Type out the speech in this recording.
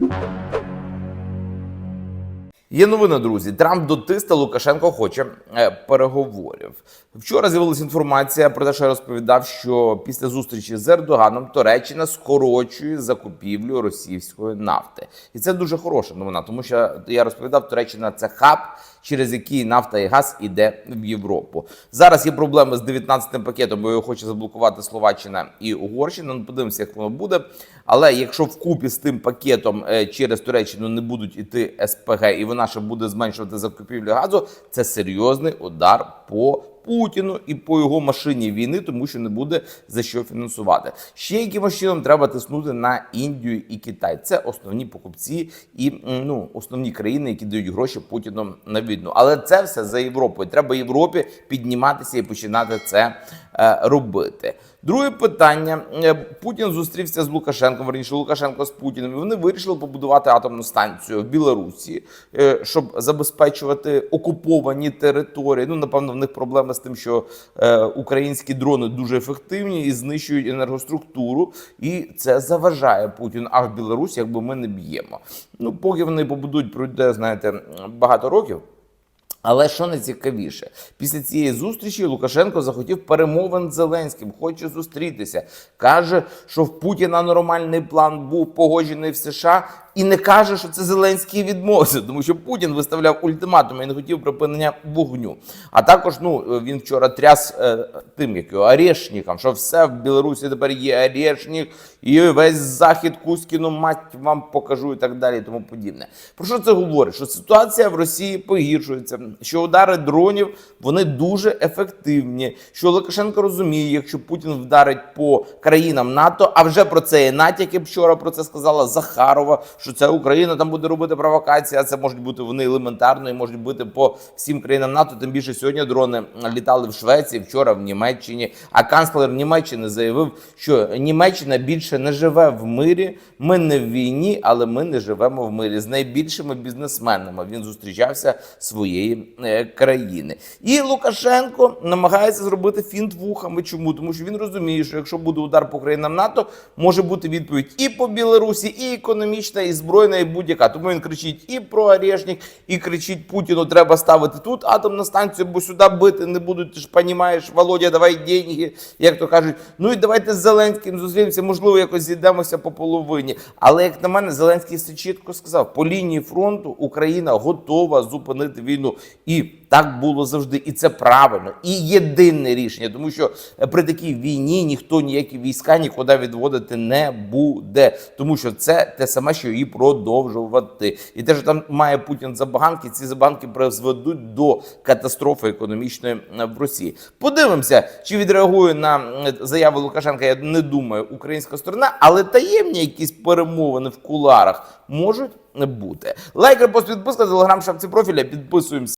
Música Є новина, друзі. Трамп дотиста Лукашенко хоче е, переговорів. Вчора з'явилася інформація про те, що я розповідав, що після зустрічі з Ердоганом Туреччина скорочує закупівлю російської нафти, і це дуже хороша новина, тому що я розповідав, Туреччина це хаб, через який нафта і газ іде в Європу. Зараз є проблеми з 19-м пакетом, бо його хоче заблокувати Словаччина і Угорщина. Ну, подивимося, як воно буде. Але якщо вкупі з тим пакетом е, через Туреччину не будуть іти СПГ, і вона ще буде зменшувати закупівлю газу, це серйозний удар по Путіну і по його машині війни, тому що не буде за що фінансувати. Ще якимось чином треба тиснути на Індію і Китай. Це основні покупці і ну основні країни, які дають гроші Путіну на війну. Але це все за Європою. Треба Європі підніматися і починати це е, робити. Друге питання: Е, Путін зустрівся з Лукашенком. Верніше Лукашенко з Путіним. Вони вирішили побудувати атомну станцію в Білорусі, е, щоб забезпечувати окуповані території. Ну напевно, в них проблеми з тим, що е, українські дрони дуже ефективні і знищують енергоструктуру, і це заважає Путіну. А в Білорусі, якби ми не б'ємо. Ну поки вони побудують, пройде знаєте багато років. Але що найцікавіше, після цієї зустрічі Лукашенко захотів перемовин з Зеленським, хоче зустрітися. каже, що в Путіна нормальний план був погоджений в США, і не каже, що це Зеленський відмовився, тому що Путін виставляв ультиматум і не хотів припинення вогню. А також ну він вчора тряс е, тим, як його орешником, що все в Білорусі тепер є орешник, і весь захід Кузькіну мать вам покажу і так далі, і тому подібне. Про що це говорить? Що ситуація в Росії погіршується, що удари дронів вони дуже ефективні. Що Лукашенко розуміє, якщо Путін вдарить по країнам НАТО, а вже про це і натяки вчора про це сказала Захарова, це Україна там буде робити провокації, а це можуть бути вони елементарно і можуть бути по всім країнам НАТО. Тим більше сьогодні дрони літали в Швеції, вчора в Німеччині. А канцлер Німеччини заявив, що Німеччина більше не живе в мирі. Ми не в війні, але ми не живемо в мирі з найбільшими бізнесменами. Він зустрічався своєї е, країни. І Лукашенко намагається зробити фінт вухами. Чому? Тому що він розуміє, що якщо буде удар по країнам НАТО, може бути відповідь і по Білорусі, і економічна, і збройна, і будь-яка. Тому він кричить і про Орешник, і кричить Путіну: треба ставити тут атомну станцію, бо сюди бити не будуть. Ти ж понімаєш, Володя, давай деньги, як то кажуть. Ну і давайте з Зеленським зустрінемося, можливо, якось зійдемося по половині. Але як на мене, Зеленський все чітко сказав: по лінії фронту Україна готова зупинити війну. І так було завжди, і це правильно, і єдине рішення, тому що при такій війні ніхто ніякі війська нікуди відводити не буде, тому що це те саме, що і продовжувати. І те, що там має Путін забаганки, ці забаганки призведуть до катастрофи економічної е, в Росії. Подивимося, чи відреагує на е, заяви Лукашенка. Я не думаю, українська сторона, але таємні якісь перемовини в куларах можуть бути. Лайк, репост, підписка, телеграм, шапці профіля. Підписуємося.